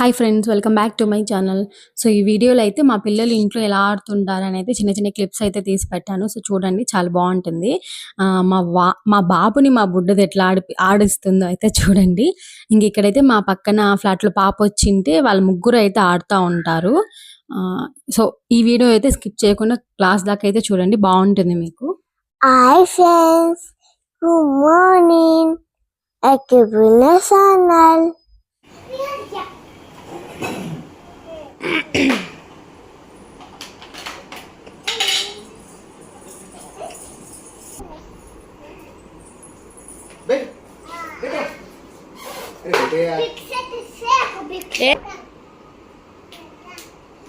Hi friends welcome back to my channel. So ఈ వీడియోలో అయితే మా పిల్లలు ఇంట్లో ఎలా ఆడుతుంటారు అనేది చిన్న చిన్న క్లిప్స్ అయితే తీసి పెట్టాను. సో చూడండి చాలా బాగుంటుంది. మా వా మా బాబుని మా బుడ్డది ఎట్లా ఆడి ఆడిస్తుందో అయితే చూడండి. ఇంక ఇక్కడైతే మా పక్కన ఫ్లాట్లో పాప వచ్చింటే వాళ్ళ ముగ్గురు అయితే ఆడుతూ ఉంటారు. ఆ, సో ఈ వీడియో అయితే స్కిప్ చేయకుండా క్లాస్ దాకా అయితే చూడండి బాగుంటుంది మీకు. Hi friends good morning channel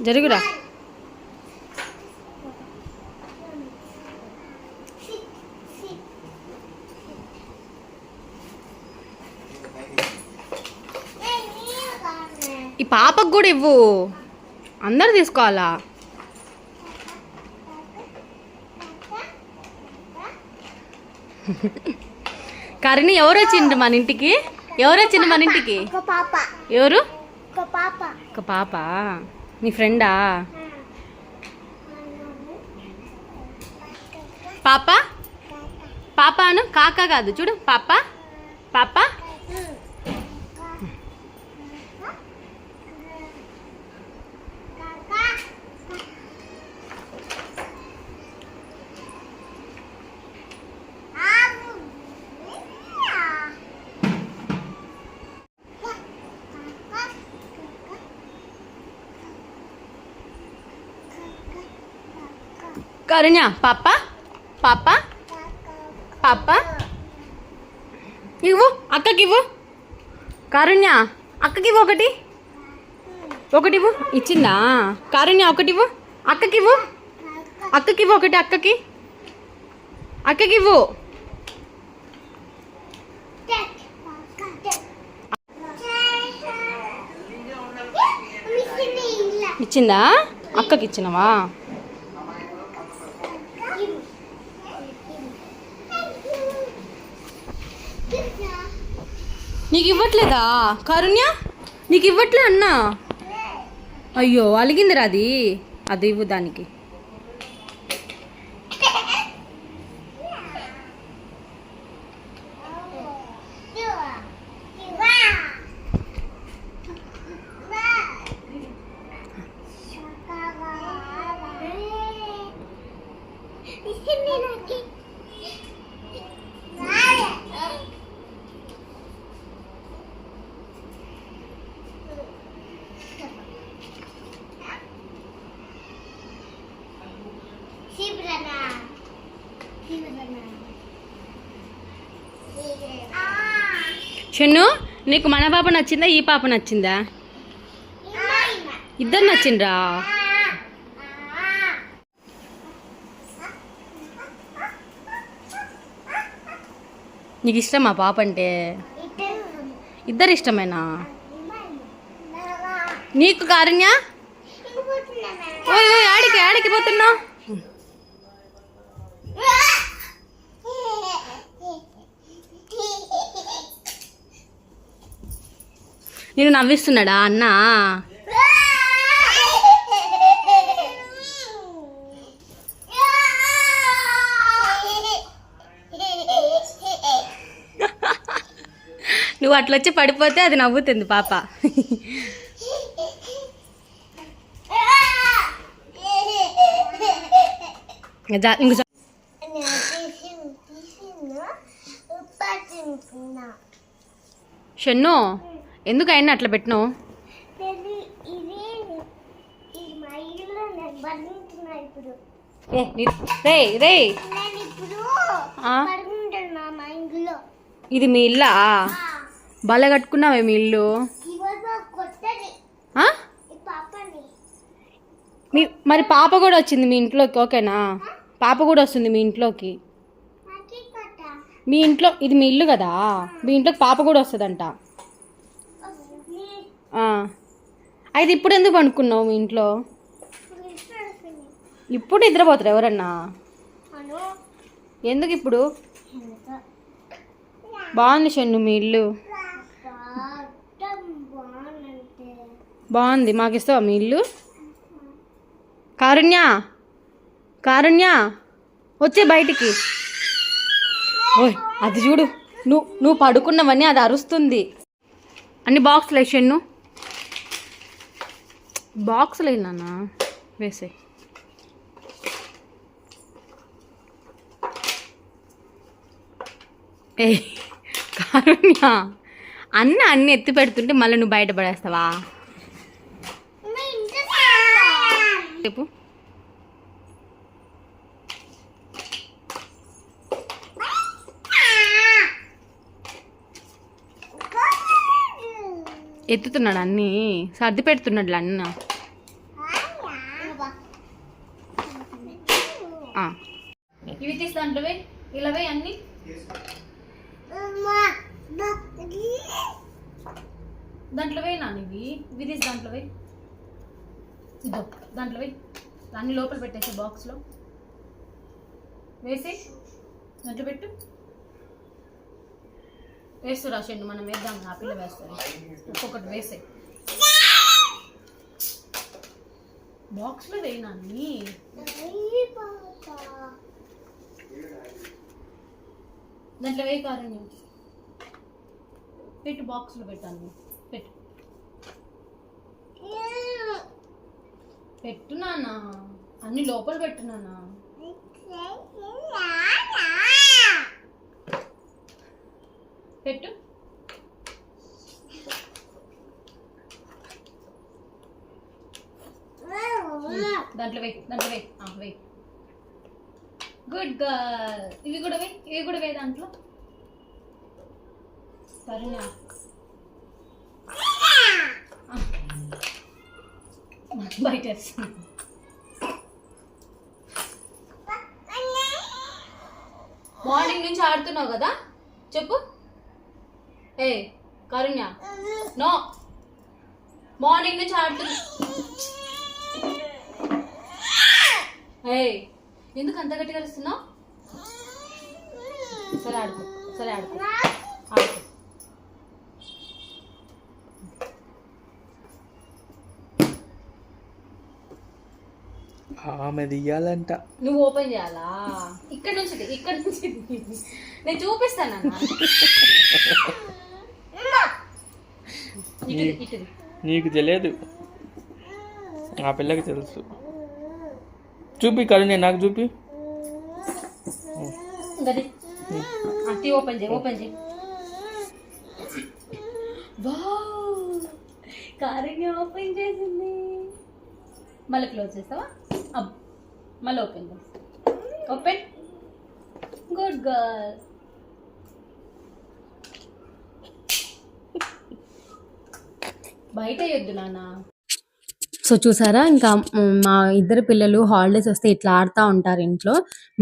జరుగురా. ఈ పాపకు కూడా ఇవ్వు. అందరు తీసుకోవాలా? కరణి ఎవరు వచ్చిండ్రు మన ఇంటికి? ఎవరు వచ్చిండ్రు మన ఇంటికి? ఎవరు? ఒక పాప. నీ ఫ్రెండా? పాప? పాప అను? కాక కాదు. చూడు పాప. పాప? కరుణ్య పాప పాప పాప. ఇవ్వు అక్కకి ఇవ్వు కారుణ్య అక్కకి ఇవ్వు ఒకటి. ఒకటి ఇవ్వు ఇచ్చిందా? కారుణ్య ఒకటి ఇవ్వు అక్కకి ఇవ్వు అక్కకి ఇవ్వు ఒకటి అక్కకి. అక్కకి ఇవ్వు ఇచ్చిందా? అక్కకి ఇచ్చినవా నీకు ఇవ్వట్లేదా? కారుణ్య? నీకు ఇవ్వట్లే అన్నా? అయ్యో అలిగిందిరా అది. అది ఇవ్వు దానికి. చెన్ను నీకు మన పాప నచ్చిందా ఈ పాప నచ్చిందా? ఇద్దరు నచ్చిండ్రా? నీకు ఇష్టమా పాప అంటే? ఇద్దరు ఇష్టమేనా? నీకు కారుణ్య? ఓయ్ ఓయ్ ఆడికి ఆడికి పోతున్నావు. నేను నవ్విస్తున్నాడా అన్న? నువ్వు అట్లా వచ్చి పడిపోతే అది నవ్వుతుంది పాప. ఇంక షన్ను? ఎందుకు అయినా అట్లా పెట్టినావు? ఇది మీ ఇల్లా? బల కట్టుకున్నావే మీ ఇల్లు? మీ మరి పాప కూడా వచ్చింది మీ ఇంట్లోకి ఓకేనా? పాప కూడా వస్తుంది మీ ఇంట్లోకి. మీ ఇంట్లో ఇది మీ ఇల్లు కదా? మీ ఇంట్లోకి పాప కూడా వస్తుందంట. అయితే ఇప్పుడు ఎందుకు అనుకున్నావు మీ ఇంట్లో? ఇప్పుడు నిద్రపోతారు ఎవరన్నా? ఎందుకు ఇప్పుడు? బాగుంది షన్ను మీ ఇల్లు. బాగుంది మాకు ఇస్తావా మీ ఇల్లు? కారుణ్య కారుణ్య వచ్చే బయటికి. ఓయ్ అది చూడు నువ్వు నువ్వు పడుకున్నవన్నీ అది అరుస్తుంది. అన్ని బాక్సులు వేసాను బాక్సులు వేయనా వేసే. ఏ కారుణ్య అన్న అన్ని ఎత్తి పెడుతుంటే మళ్ళీ నువ్వు బయట పడేస్తావా? చెప్పు. ఎత్తుతున్నాడు అన్ని. సర్ది పెడుతున్నాడు అన్న. ఇవి తీసి దాంట్లో వేయి. ఇలా అన్ని? దాంట్లో వేయి నాన్న ఇవి. ఇవి తీసి దాంట్లో వేయి. ఇదో దాంట్లో వేయి. అన్ని లోపల పెట్టేసే బాక్స్లో వేసి దాంట్లో పెట్టు. వేస్తూ రాసేయండి మనం వేద్దాం ఆ పిల్ల ఒక్కొక్కటి వేసే. బాక్స్లో వేయి దాంట్లో వేయి కారణ్యం పెట్టు బాక్స్లో పెట్టాను పెట్టు. పెట్టు నాన్న. అన్ని లోపల పెట్టు నాన్న. పెట్టు. దాంట్లో వేయి దాంట్లో వేయి. వేయి. Good girl. ఇవి కూడా వేయి ఇవి కూడా వేయి దాంట్లో. ఆ. బయట. మార్నింగ్ నుంచి ఆడుతున్నావు కదా? చెప్పు. ఏ కరుణ్య. నో. మార్నింగ్ నుంచి ఆడుతున్నా ఏ ఎందుకు అంత గట్టిగా అరుస్తున్నావు? సరే ఆడుకో సరే ఆడుకో. ఆడుకో. ఆమె దియ్యాలంట నువ్వు ఓపెన్ చేయాలా? ఇక్కడ నుంచి ఇక్కడ నుంచి. నేను చూపిస్తాను నీకు తెలియదు. ఆ పిల్లకి తెలుసు. చూపి కరుణ్య నాకు చూపి. ఓపెన్ చేయి ఓపెన్ చేయి. కారింగ్ ఓపెన్ చేసింది. మళ్ళీ క్లోజ్ చేస్తావా? అబ్ మళ్ళీ ఓపెన్ చేస్తా. ఓపెన్. Good girl. బయట వద్దు నాన్న. సో చూసారా ఇంకా మా ఇద్దరు పిల్లలు హాలిడేస్ వస్తే ఇట్లా ఆడుతూ ఉంటారు ఇంట్లో.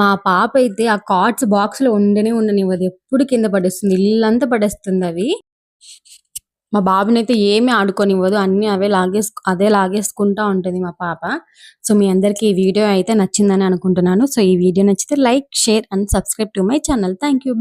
మా పాప అయితే ఆ కార్డ్స్ బాక్స్లో ఉండనే ఉండనివ్వదు. ఎప్పుడు కింద పడేస్తుంది ఇల్లంతా పడేస్తుంది అవి. మా బాబునైతే ఏమీ ఆడుకోనివ్వదు. అన్ని అవే లాగేసు అదే లాగేసుకుంటా ఉంటుంది మా పాప. సో మీ అందరికీ ఈ వీడియో అయితే నచ్చిందని అనుకుంటున్నాను. సో ఈ వీడియో నచ్చితే like share and subscribe to my channel. Thank you